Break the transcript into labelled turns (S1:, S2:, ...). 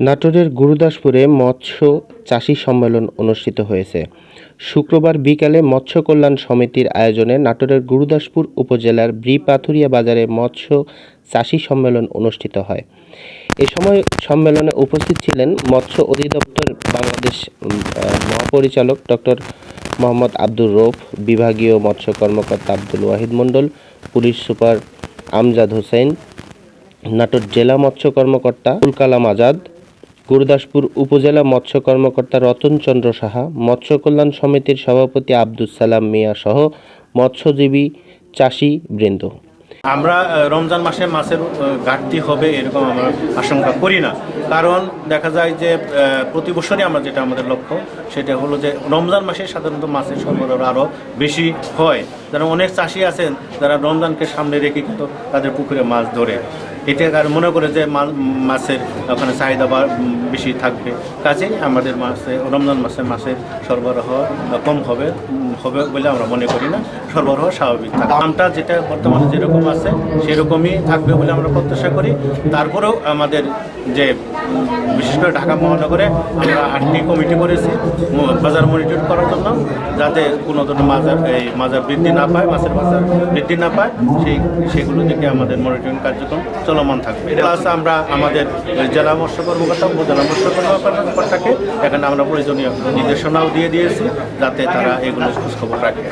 S1: নাটোরের গুরুদাসপুরে মৎস্য চাষী সম্মেলন অনুষ্ঠিত হয়েছে। শুক্রবার বিকালে মৎস্য কল্যাণ সমিতির আয়োজনে নাটোরের গুরুদাসপুর উপজেলার ব্রিপাথুরিয়া বাজারে মৎস্য চাষী সম্মেলন অনুষ্ঠিত হয়। এ সময় সম্মেলনে উপস্থিত ছিলেন মৎস্য অধিদপ্তর বাংলাদেশ মহাপরিচালক ডক্টর মোহাম্মদ আব্দুর রৌফ, বিভাগীয় মৎস্য কর্মকর্তা আব্দুল ওয়াহিদ মণ্ডল, পুলিশ সুপার আমজাদ হোসেন, নাটোর জেলা মৎস্য কর্মকর্তা আবুল কালাম আজাদ গুরুদাসপুর উপজেলা মৎস্য কর্মকর্তা রতনচন্দ্র সাহা, মৎস্য কল্যাণ সমিতির সভাপতি আব্দুস সালাম মিয়া সহ মৎস্যজীবী চাষি বৃন্দ।
S2: আমরা রমজান মাসে মাছের ঘাটতি হবে এরকম আমরা আশঙ্কা করি না। কারণ দেখা যায় যে প্রতি বছরই আমরা যেটা আমাদের লক্ষ্য, সেটা হলো যে রমজান মাসে সাধারণত মাছের সরবরাহ আরও বেশি হয়। যারা অনেক চাষি আছেন, যারা রমজানকে সামনে রেখে কিন্তু তাদের পুকুরে মাছ ধরে। এটা আর মনে করে যে মাছের ওখানে চাহিদা বেশি থাকবে। কাজেই আমাদের মাছে রমজান মাসে মাছের সরবরাহ কম হবে হবে বলে আমরা মনে করি না। সরবরাহ স্বাভাবিক থাকবে দামটা যেটা বর্তমানে যেরকম আছে, সেরকমই থাকবে বলে আমরা প্রত্যাশা করি। তারপরেও আমাদের যে বিশেষ করে ঢাকা মহানগরে আমরা আটটি কমিটি করেছি বাজার মনিটর করার জন্য, যাতে কোনো ধরনের মাজার এই মাজার বৃদ্ধি না পায়, মাছের বাজার বৃদ্ধি না পায়, সেই সেগুলো দিকে আমাদের মনিটরিং কার্যক্রম চলমান থাকবে। প্লাস আমরা আমাদের জেলা মৎস্য কর্মকর্তা, উপজেলা মৎস্য কর্মকর্তাকে এখানে আমরা প্রয়োজনীয় নির্দেশনাও দিয়ে দিয়েছি, যাতে তারা এগুলো খোঁজখবর রাখে।